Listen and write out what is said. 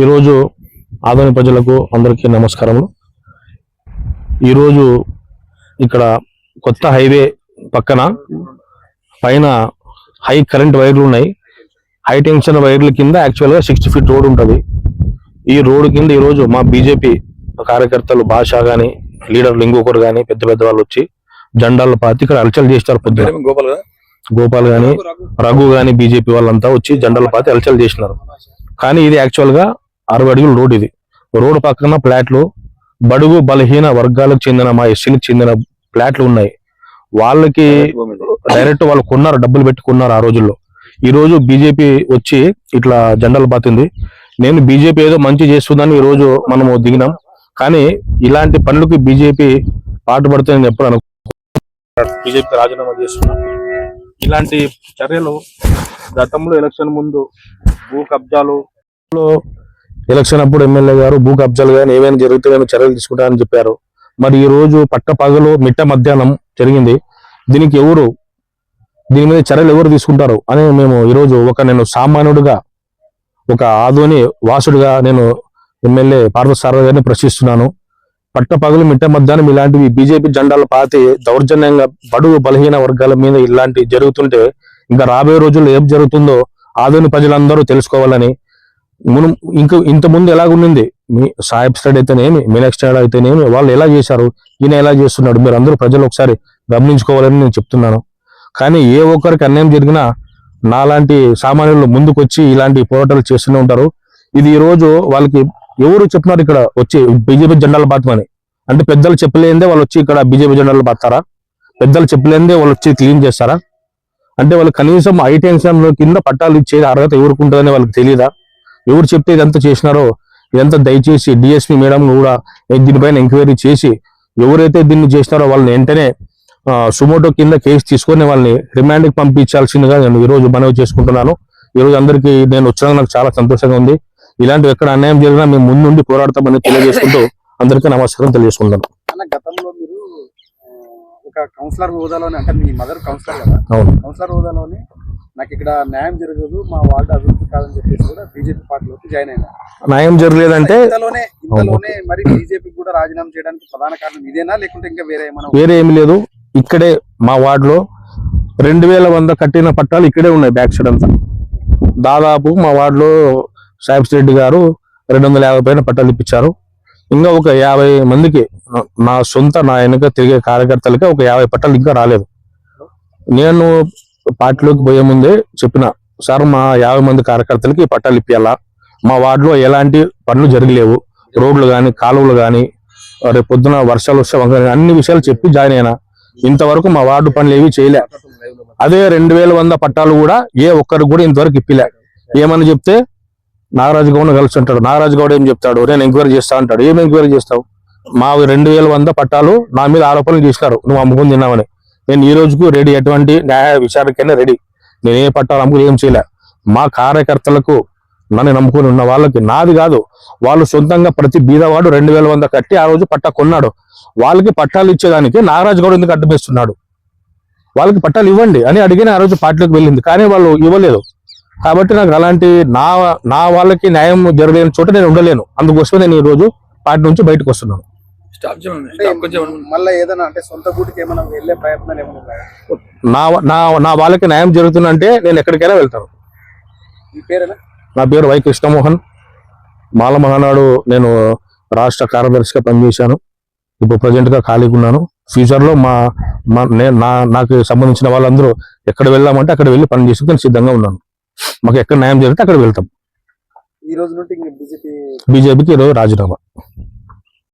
ఈరోజు ఆదోని ప్రజలకు అందరికీ నమస్కారములు. ఈరోజు ఇక్కడ కొత్త హైవే పక్కన పైన హై కరెంట్ వైర్లు ఉన్నాయి. హై టెన్షన్ వైర్ల కింద యాక్చువల్గా సిక్స్టీ ఫీట్ రోడ్ ఉంటుంది. ఈ రోడ్డు కింద ఈరోజు మా బీజేపీ కార్యకర్తలు భాష కానీ లీడర్లు ఇంకొకరు కానీ పెద్ద పెద్ద వాళ్ళు వచ్చి జెండాలు పాతి ఇక్కడ అలచల్ చేస్తారు పొద్దున. గోపాల్ గోపాల్ గాని రఘు గాని బీజేపీ వాళ్ళంతా వచ్చి జెండాలు పాతి అలచల్ చేసినారు. కానీ ఇది యాక్చువల్గా అరవై అడుగుల రోడ్ ఇది. రోడ్డు పక్కన ప్లాట్లు బడుగు బలహీన వర్గాలకు చెందిన మా ఎస్సీలకు చెందిన ప్లాట్లు ఉన్నాయి. వాళ్ళకి డైరెక్ట్ వాళ్ళు కొన్నారు డబ్బులు పెట్టి కొన్నారు ఆ రోజుల్లో. ఈ రోజు బీజేపీ వచ్చి ఇట్లా జెండాలు పాతింది నేను బీజేపీ ఏదో మంచి చేస్తుందని ఈ రోజు మనము దిగినాం. కానీ ఇలాంటి పనులకు బీజేపీ పాటుపడుతుంది నేను ఎప్పుడు అనుకుంటున్నాను బీజేపీ రాజీనామా చేస్తున్నా. ఇలాంటి చర్యలు గతంలో ఎలక్షన్ ముందు భూ కబ్జాలు ఎలక్షన్ అప్పుడు ఎమ్మెల్యే గారు భూ కబ్జాలు కానీ ఏమైనా జరిగితే నేను చర్యలు తీసుకుంటానని చెప్పారు. మరి ఈ రోజు పట్ట పగలు మిట్ట మధ్యాహ్నం జరిగింది. దీనికి ఎవరు దీని మీద చర్యలు ఎవరు తీసుకుంటారు అని మేము ఈరోజు ఒక నేను సామాన్యుడిగా ఒక ఆధుని వాసుడిగా నేను ఎమ్మెల్యే పార్థసారథి గారిని ప్రశ్నిస్తున్నాను. పట్ట పగలు మిట్ట మధ్యాహ్నం ఇలాంటివి బీజేపీ జెండాలు పాతి దౌర్జన్యంగా బడుగు బలహీన వర్గాల మీద ఇలాంటివి జరుగుతుంటే ఇంకా రాబోయే రోజుల్లో ఏం జరుగుతుందో ఆధుని ప్రజలందరూ తెలుసుకోవాలని మనం ఇంకా ఇంత ముందు ఎలాగుండింది? మీ సాహెబ్ స్టడ్ అయితేనేమి మీనాక్షి స్టడ్ అయితేనేమి వాళ్ళు ఎలా చేశారు? ఈయన ఎలా చేస్తున్నాడు? మీరు అందరూ ప్రజలు ఒకసారి గమనించుకోవాలని నేను చెప్తున్నాను. కానీ ఏ ఒక్కరికి అన్యాయం జరిగినా నాలాంటి సామాన్యులు ముందుకొచ్చి ఇలాంటి పోరాటాలు చేస్తూనే ఉంటారు. ఇది ఈ రోజు వాళ్ళకి ఎవరు చెప్తున్నారు ఇక్కడ వచ్చి బీజేపీ జెండాలు బాతమని? అంటే పెద్దలు చెప్పలేందే వాళ్ళు వచ్చి ఇక్కడ బీజేపీ జెండాలు బాతారా? పెద్దలు చెప్పలేందే వాళ్ళు వచ్చి క్లీన్ చేస్తారా? అంటే వాళ్ళు కనీసం ఐ కింద పట్టాలు ఇచ్చేది అర్హత ఎవరుకుంటుందని వాళ్ళకి తెలియదా ఎవరు చెప్తే ఇదంతా చేసినారో ఇదంతా దయచేసి డిఎస్పీ మేడం కూడా దీనిపైన ఎంక్వైరీ చేసి ఎవరైతే దీన్ని చేసినారో వాళ్ళని వెంటనే సుమోటో కింద కేసు తీసుకొని వాళ్ళని రిమాండ్కి పంపించాల్సిందిగా నేను ఈ రోజు మనవి చేసుకుంటున్నాను. ఈ రోజు అందరికీ నేను వచ్చినా నాకు చాలా సంతోషంగా ఉంది. ఇలాంటివి ఎక్కడ అన్యాయం జరిగినా మేము ముందుండి పోరాడతామని తెలియజేసుకుంటూ అందరికీ నమస్కారం తెలియజేసుకుంటాను అన్న గతంలో మీరు ఆ, ఒక కౌన్సిలర్ హోదాలోనే అంటే మీ మదర్ కౌన్సిలర్ కదా? అవును. కౌన్సిలర్ హోదాలోనే నాకు ఇక్కడ న్యాయం జరగదు మా వార్డు అభివృద్ధి కాదని చెప్పేసి కూడా బీజేపీ పార్టీలోకి జాయిన్ అయినా. న్యాయం జరగలేదంటే ఇంతలోనే ఇంతలోనే మరి బీజేపీ కూడా రాజీనామా చేయడానికి ప్రధాన కారణం ఇదేనా? లేకుంటే ఇంకా వేరే ఏమైనా వేరే ఏమి లేదు. ఇక్కడే మా వార్డులో రెండు వేల వంద కట్టిన పట్టాలు ఇక్కడే ఉన్నాయి బ్యాక్ సైడ్ అంతా. దాదాపు మా వార్డులో సాహిబ్ రెడ్డి గారు రెండు వందల యాభై పైన పట్టాలు ఇప్పించారు. ఇంకా ఒక యాభై మందికి నా- నా సొంత నా వెనుక తిరిగే కార్యకర్తలకి ఒక యాభై పట్టాలు ఇంకా రాలేదు. నేను పార్టీలోకి పోయే ముందే చెప్పిన సార్ మా యాభై మంది కార్యకర్తలకి పట్టాలు ఇప్పియాలా? మా వార్డులో ఎలాంటి పనులు జరగలేవు. రోడ్లు కానీ కాలువలు కానీ రేపు పొద్దున వర్షాలు వస్తే వంక అన్ని విషయాలు చెప్పి జాయిన్ అయినా. ఇంతవరకు మా వార్డు పనులు ఏవి చేయలే. అదే రెండు వేల వంద పట్టాలు కూడా ఏ ఒక్కరికి కూడా ఇంతవరకు ఇప్పిలే. ఏమని చెప్తే నాగరాజు గౌడ్ కలిసి ఉంటాడు. నాగరాజు గౌడ్ ఏం చెప్తాడు? నేను ఎంక్వైరీ చేస్తా అంటాడు. ఏం ఎంక్వైరీ చేస్తావు? మా రెండు వేల వంద పట్టాలు నా మీద ఆరోపణలు చేసినారు. నువ్వు అమ్ముకుని తిన్నావని. నేను ఈ రోజుకు రెడీ ఎటువంటి న్యాయ విచారణకైనా రెడీ నేను ఏ పట్టాలు అమ్ముకుని ఏం చేయలే. మా కార్యకర్తలకు నన్ను నమ్ముకుని ఉన్న వాళ్ళకి నాది కాదు. వాళ్ళు సొంతంగా ప్రతి బీదవాడు రెండు వేల వంద కట్టి ఆ రోజు పట్టా కొన్నాడు. వాళ్ళకి పట్టాలు ఇచ్చేదానికి నాగరాజు గౌడ్ ఎందుకు అడ్డమేస్తున్నాడు వాళ్ళకి పట్టాలు ఇవ్వండి అని అడిగిన ఆ రోజు పార్టీలోకి వెళ్ళింది. కానీ వాళ్ళు ఇవ్వలేదు. కాబట్టి నాకు అలాంటి నా నా వాళ్ళకి న్యాయం జరగలేని చోట నేను ఉండలేను. అందుకోసమే నేను ఈ రోజు పార్టీ నుంచి బయటకు వస్తున్నాను. స్టాప్ చేయండి కొంచెం మళ్ళీ ఏదైనా అంటే సొంత గూటికి ఏమైనా వెళ్ళే ప్రయత్నాలు ఏమైనా నా నా నా వాళ్ళకి న్యాయం జరుగుతుందంటే నేను ఎక్కడికైనా వెళ్తాను. మీ పేరేనా? నా పేరు వై కృష్ణమోహన్. మాల మహానాడు నేను రాష్ట్ర కార్యదర్శిగా పనిచేశాను. ఇప్పుడు ప్రజెంట్గా ఖాళీగా ఉన్నాను. ఫ్యూచర్లో మా మా నేను నా నాకు సంబంధించిన వాళ్ళందరూ ఎక్కడ వెళ్ళామంటే అక్కడ వెళ్ళి పని చేసుకుని నేను సిద్ధంగా ఉన్నాను. మాకు ఎక్కడ న్యాయం జరిగితే అక్కడ వెళ్తాం. ఈ రోజు నుండి బీజేపీ బీజేపీకి ఈరోజు రాజీనామా.